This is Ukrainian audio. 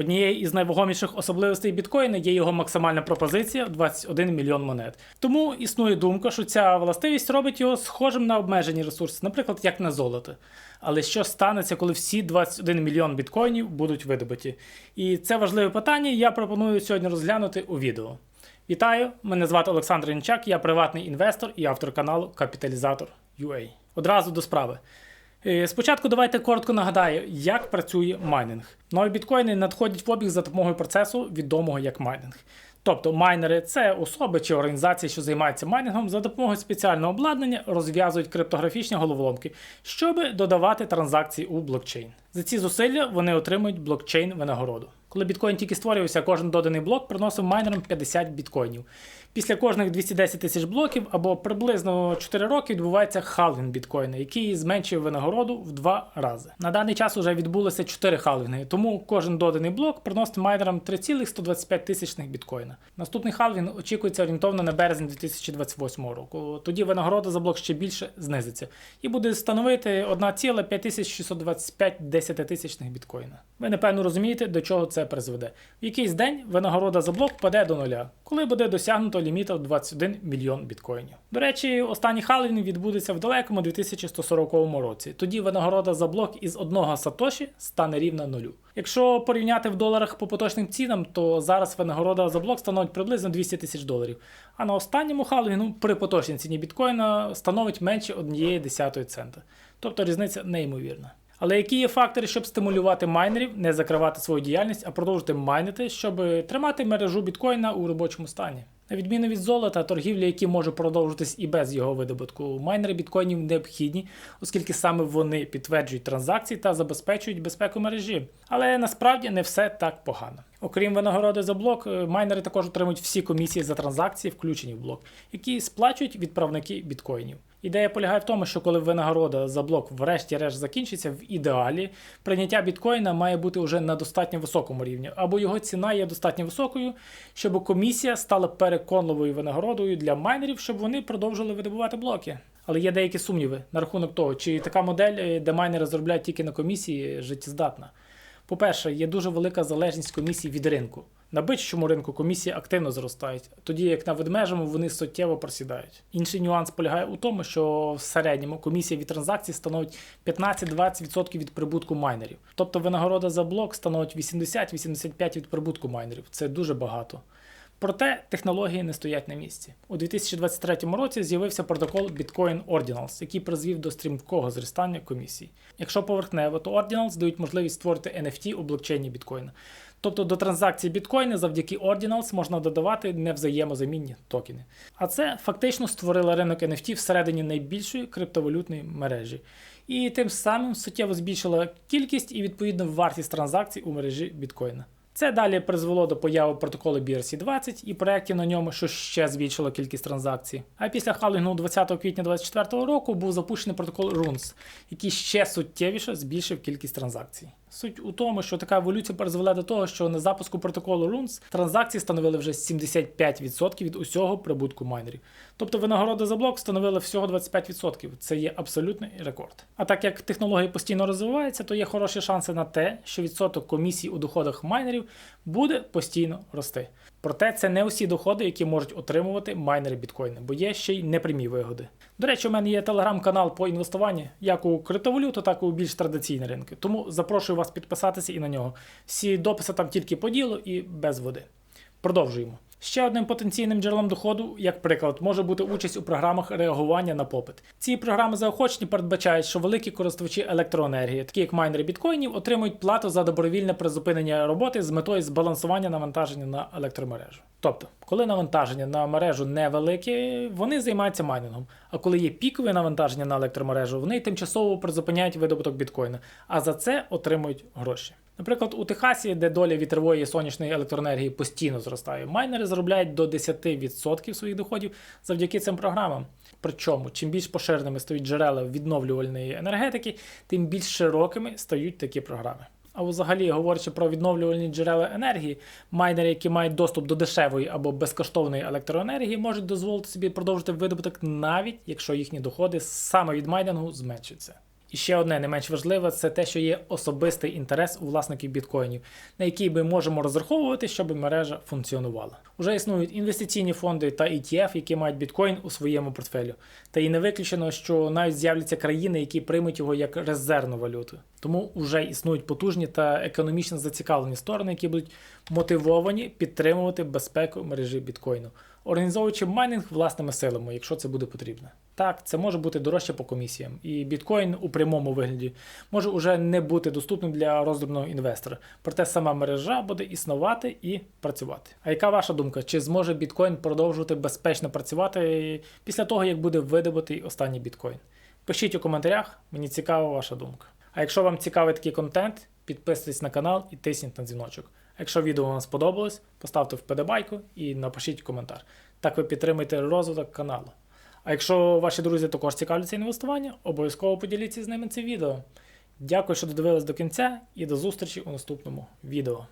Однією із найвагоміших особливостей біткоїна є його максимальна пропозиція в 21 мільйон монет. Тому існує думка, що ця властивість робить його схожим на обмежені ресурси, наприклад, як на золото. Але що станеться, коли всі 21 мільйон біткоїнів будуть видобуті? І це важливе питання, я пропоную сьогодні розглянути у відео. Вітаю! Мене звати Олександр Інчак, я приватний інвестор і автор каналу Капіталізатор UA. Одразу до справи. Е, Спочатку давайте коротко нагадаю, як працює майнинг. Нові біткоїни надходять в обіг за допомогою процесу, відомого як майнинг. Тобто майнери це особи чи організації, що займаються майнингом, за допомогою спеціального обладнання розв'язують криптографічні головоломки, щоб додавати транзакції у блокчейн. За ці зусилля вони отримують блокчейн винагороду. Коли біткоін тільки створювався, кожен доданий блок приносив майнерам 50 біткоїнів. Після кожних 210 тисяч блоків або приблизно 4 роки відбувається халвінг біткоїна, який зменшує винагороду в два рази. На даний час вже відбулося 4 халвінги, тому кожен доданий блок приносить майнерам 3,125 тисячних біткоїна. Наступний халвінг очікується орієнтовно на березень 2028 року. Тоді винагорода за блок ще більше знизиться і буде становити 1,5625 десятитисячних біткоїна. Ви напевно розумієте, до чого це призведе. В якийсь день винагорода за блок паде до нуля, коли буде досягнуто ліміту 21 мільйон біткоїнів. До речі, останній халвінг відбудеться в далекому 2140 році. Тоді винагорода за блок із одного сатоші стане рівна нулю. Якщо порівняти в доларах по поточним цінам, то зараз винагорода за блок становить приблизно 200 тисяч доларів. А на останньому халвінгу при поточній ціні біткоїна становить менше однієї десятої цента. Тобто різниця неймовірна. Але які є фактори, щоб стимулювати майнерів, не закривати свою діяльність, а продовжити майнити, щоб тримати мережу біткоїна у робочому стані? На відміну від золота, торгівлі, які може продовжитись і без його видобутку, майнери біткоїнів необхідні, оскільки саме вони підтверджують транзакції та забезпечують безпеку мережі. Але насправді не все так погано. Окрім винагороди за блок, е, майнери також отримують всі комісії за транзакції, включені в блок, які сплачують відправники біткоїнів. Ідея полягає в тому, що коли винагорода за блок врешті-решт закінчиться, в ідеалі прийняття біткоїна має бути вже на достатньо високому рівні, або його ціна є достатньо високою, щоб комісія стала переконливою винагородою для майнерів, щоб вони продовжили видобувати блоки. Але є деякі сумніви на рахунок того, чи така модель, е, де майнери заробляють тільки на комісії, життєздатна. По-перше, є дуже велика залежність комісій від ринку. На бичому ринку комісії активно зростають, тоді як на ведмежому вони суттєво просідають. Інший нюанс полягає у тому, що в середньому комісія від транзакцій становить 15-20% від прибутку майнерів. Тобто винагорода за блок становить 80-85% від прибутку майнерів. Це дуже багато. Проте технології не стоять на місці. У 2023 році з'явився протокол Bitcoin Ordinals, який призвів до стрімкого зростання комісій. Якщо поверхнево, то Ordinals дають можливість створити NFT у блокчейні біткоїна. Тобто до транзакцій біткоїна завдяки Ordinals можна додавати невзаємозамінні токени. А це фактично створило ринок NFT всередині найбільшої криптовалютної мережі. І тим самим суттєво збільшила кількість і відповідно вартість транзакцій у мережі біткоїна. Це далі призвело до появи протоколу BRC20 і проєктів на ньому, що ще збільшило кількість транзакцій. А після халвінгу 20 квітня 2024 року був запущений протокол RUNS, який ще суттєвіше збільшив кількість транзакцій. Суть у тому, що така еволюція призвела до того, що на запуску протоколу RUNS транзакції становили вже 75% від усього прибутку майнерів. Тобто винагорода за блок становила всього 25%. Це є абсолютний рекорд. А так як технологія постійно розвивається, то є хороші шанси на те, що відсоток комісій у доходах майнерів буде постійно рости. Проте це не усі доходи, які можуть отримувати майнери біткоїни, бо є ще й непрямі вигоди. До речі, у мене є телеграм-канал по інвестуванню як у криптовалюту, так і у більш традиційні ринки. Тому запрошую вас підписатися і на нього. Всі дописи там тільки по ділу і без води. Продовжуємо. Ще одним потенційним джерелом доходу, як приклад, може бути участь у програмах реагування на попит. Ці програми заохочені передбачають, що великі користувачі електроенергії, такі як майнери біткоїнів, отримують плату за добровільне призупинення роботи з метою збалансування навантаження на електромережу. Тобто, коли навантаження на мережу невелике, вони займаються майнингом. А коли є пікове навантаження на електромережу, вони тимчасово призупиняють видобуток біткоїна, а за це отримують гроші. Наприклад, у Техасі, де доля вітрової і сонячної електроенергії постійно зростає, майнери заробляють до 10% своїх доходів завдяки цим програмам. Причому, чим більш поширеними стають джерела відновлювальної енергетики, тим більш широкими стають такі програми. А взагалі, говорячи про відновлювальні джерела енергії, майнери, які мають доступ до дешевої або безкоштовної електроенергії, можуть дозволити собі продовжити видобуток, навіть якщо їхні доходи саме від майнингу зменшаться. І ще одне не менш важливе це те, що є особистий інтерес у власників біткоїнів, на який ми можемо розраховувати, щоб мережа функціонувала. Уже існують інвестиційні фонди та ETF, які мають біткоін у своєму портфелю. Та і не виключено, що навіть з'являться країни, які приймуть його як резервну валюту. Тому вже існують потужні та економічно зацікавлені сторони, які будуть мотивовані підтримувати безпеку мережі біткоїну, організовуючи майнинг власними силами, якщо це буде потрібно. Так, це може бути дорожче по комісіям, і біткоін у прямому вигляді може уже не бути доступним для роздрібного інвестора. Проте сама мережа буде існувати і працювати. А яка ваша думка? Чи зможе біткоін продовжувати безпечно працювати після того, як буде видобутий останній біткоін? Пишіть у коментарях, мені цікава ваша думка. А якщо вам цікавий такий контент, підписуйтесь на канал і тисніть на дзвіночок. Якщо відео вам сподобалось, поставте вподобайку і напишіть коментар. Так ви підтримуєте розвиток каналу. А якщо ваші друзі також цікавляться інвестування, обов'язково поділіться з ними цим відео. Дякую, що додивились до кінця, і до зустрічі у наступному відео.